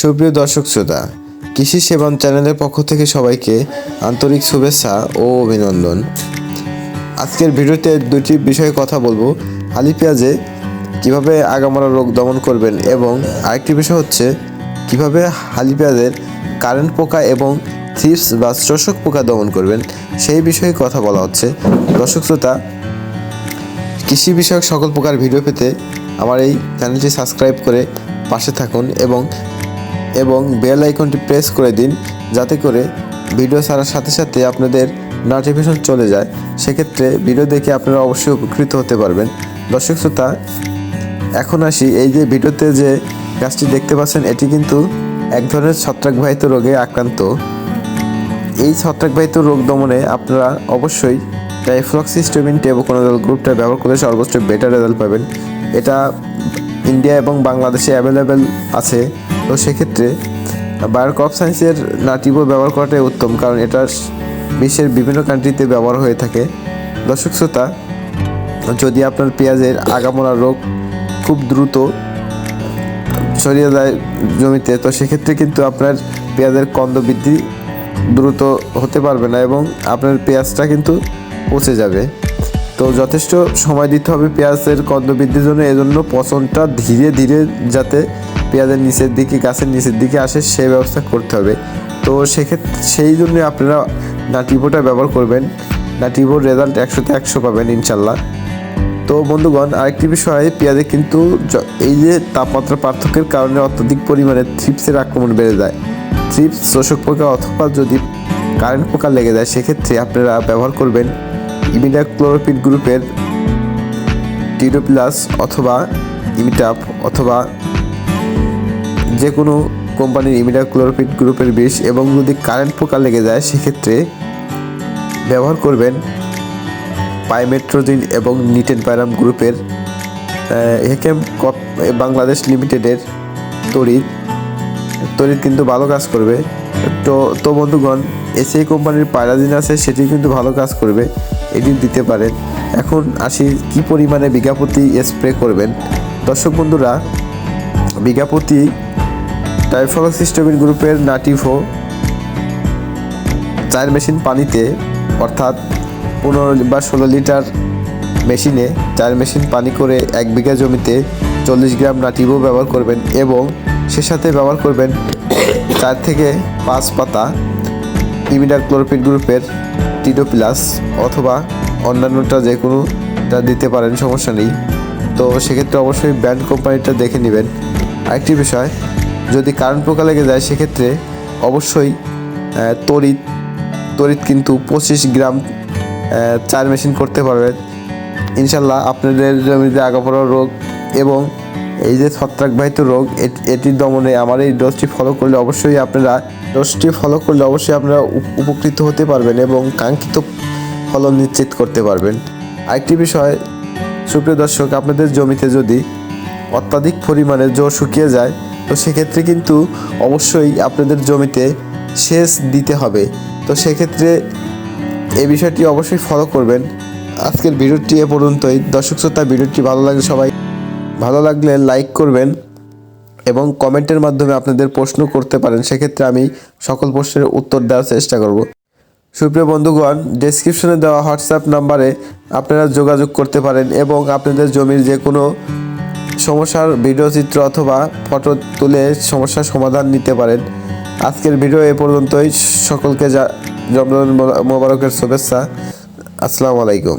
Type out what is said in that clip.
সুপ্রিয় দর্শক শ্রোতা, কৃষি সেবন চ্যানেলের পক্ষ থেকে সবাইকে আন্তরিক শুভেচ্ছা ও অভিনন্দন। আজকের ভিডিওতে দুটি বিষয়ে কথা বলব। হালি পেঁয়াজে কীভাবে আগামরা রোগ দমন করবেন এবং আরেকটি বিষয় হচ্ছে কীভাবে হালি পেঁয়াজের কারেন্ট পোকা এবং থ্রিপস বা শোষক পোকা দমন করবেন, সেই বিষয়ে কথা বলা হচ্ছে। দর্শক শ্রোতা, কৃষি বিষয়ক সকল প্রকার ভিডিও পেতে আমার এই চ্যানেলটি সাবস্ক্রাইব করে পাশে থাকুন এবং এবং বেল আইকনটি প্রেস করে দিন যাতে করে ভিডিও ছাড়ার সাথে সাথে আপনাদের নোটিফিকেশন চলে যায়। সেক্ষেত্রে ভিডিও দেখে আপনারা অবশ্যই উপকৃত হতে পারবেন। দর্শক শ্রোতা, এখন আসি এই যে ভিডিওতে যে গাছটি দেখতে পাচ্ছেন, এটি কিন্তু এক ধরনের ছত্রাকবাহিত রোগে আক্রান্ত। এই ছত্রাকবাহিত রোগ দমনে আপনারা অবশ্যই টাইফ্লক্সিস্টোমিন টেবোকোনাজল গ্রুপটা ব্যবহার করলে সর্বোচ্চ বেটার রেজাল্ট পাবেন। এটা ইন্ডিয়া এবং বাংলাদেশে অ্যাভেলেবেল আছে। তো সেক্ষেত্রে বায়োক্রপ সায়েন্সের নাটিভো ব্যবহার করাটাই উত্তম, কারণ এটা বিশ্বের বিভিন্ন কান্ট্রিতে ব্যবহার হয়ে থাকে। দর্শক শ্রোতা, যদি আপনার পেঁয়াজের আগামরা রোগ খুব দ্রুত ছড়িয়ে যায় জমিতে, তো সেক্ষেত্রে কিন্তু আপনার পেঁয়াজের কন্দ বৃদ্ধি দ্রুত হতে পারবে না এবং আপনার পেঁয়াজটা কিন্তু পচে যাবে। তো যথেষ্ট সময় দিতে হবে পেঁয়াজের কন্দ বৃদ্ধির জন্য, এজন্য পচনটা ধীরে ধীরে যাতে পেঁয়াজের নিচের দিকে, গাছের নিচের দিকে আসে, সেই ব্যবস্থা করতে হবে। তো সেক্ষেত্রে সেই জন্য আপনারা নাটিভোটা ব্যবহার করবেন। নাটিভোর রেজাল্ট একশোতে একশো পাবেন ইনশাল্লাহ তো বন্ধুগণ, আরেকটি বিষয়, পেঁয়াজে কিন্তু এই যে তাপমাত্রা পার্থক্যের কারণে অত্যধিক পরিমাণে থ্রিপসের আক্রমণ বেড়ে যায়। থ্রিপস শোষক পোকা অথবা যদি কারেন্ট পোকা লেগে যায়, সেক্ষেত্রে আপনারা ব্যবহার করবেন ইমিডা ক্লোরোপিড গ্রুপের টিডো প্লাস অথবা ইমিটাপ অথবা যে কোনো কোম্পানির ইমিডা ক্লোরোপিড গ্রুপের বিষ এবং যদি কারেন্ট পোকা লেগে যায়, সেক্ষেত্রে ব্যবহার করবেন পাইমেট্রোজিন এবং নিটেন প্যারাম গ্রুপের হেকেম কপ, বাংলাদেশ লিমিটেডের তড়িৎ। তড়িৎ কিন্তু ভালো কাজ করবে। তো তো বন্ধুগণ এসিআই কোম্পানির পায়রাজিন আছে, সেটি কিন্তু ভালো কাজ করবে। এটি দিতে পারেন। এখন আসি, কি পরিমাণে বিঘাপতি স্প্রে করবেন? দর্শক বন্ধুরা, বিঘাপতি টাইফলক্সিস্টোমিন গ্রুপের নাটিভো চার মেশিন পানিতে, অর্থাৎ পনেরো বা ষোলো লিটার মেশিনে চার মেশিন পানি করে এক বিঘা জমিতে চল্লিশ গ্রাম নাটিভো ব্যবহার করবেন এবং সে সাথে ব্যবহার করবেন চার থেকে পাঁচ পাতা ইমিডার ক্লোরোপিড গ্রুপের টিডো প্লাস অথবা অন্যান্যটা যে কোনোটা দিতে পারেন, সমস্যা নেই। তো সেক্ষেত্রে অবশ্যই ব্র্যান্ড কোম্পানিটা দেখে নেবেন। আরেকটি বিষয় যদি কারেন্ট পোকা লেগে যায়, সেক্ষেত্রে অবশ্যই তড়িৎ তড়িৎ কিন্তু পঁচিশ গ্রাম চার মেশিন করতে পারবেন ইনশাল্লাহ আপনাদের জমিতে আগাপড়া রোগ এবং এই যে ছত্রাকবাহিত রোগ, এট- দমনে আমার এই ডোজটি ফলো করলে অবশ্যই আপনারা ডোজটি ফলো করলে অবশ্যই আপনারা উপ- উপকৃত হতে পারবেন এবং কাঙ্ক্ষিত ফলন নিশ্চিত করতে পারবেন। আরেকটি বিষয়, সুপ্রিয় দর্শক, আপনাদের জমিতে যদি অত্যাধিক পরিমাণে জোর শুকিয়ে যায় তো সেক্ষেত্রে কিন্তু অবশ্যই আপনাদের জমিতে সেচ দিতে হবে। তো সেক্ষেত্রে এই বিষয়টি অবশ্যই ফলো করবেন। আজকের ভিডিওটি এ পর্যন্তই। দর্শক শ্রোতা, ভিডিওটি ভালো লাগলে সবাই ভালো লাগলে লাইক করবেন এবং কমেন্টের মাধ্যমে আপনাদের প্রশ্ন করতে পারেন। সেক্ষেত্রে আমি সকল প্রশ্নের উত্তর দেওয়ার চেষ্টা করব। সুপ্রিয় বন্ধুগণ ডেসক্রিপশনে দেওয়া হোয়াটসঅ্যাপ নাম্বারে আপনারা যোগাযোগ করতে পারেন এবং আপনাদের জমির যে কোনো সমস্যার ভিডিও চিত্র অথবা ফটো তুলে সমস্যার সমাধান নিতে পারেন। আজকের ভিডিও এ পর্যন্তই। সকলকে যা রমজান মোবারকের শুভেচ্ছা। আসসালামু আলাইকুম।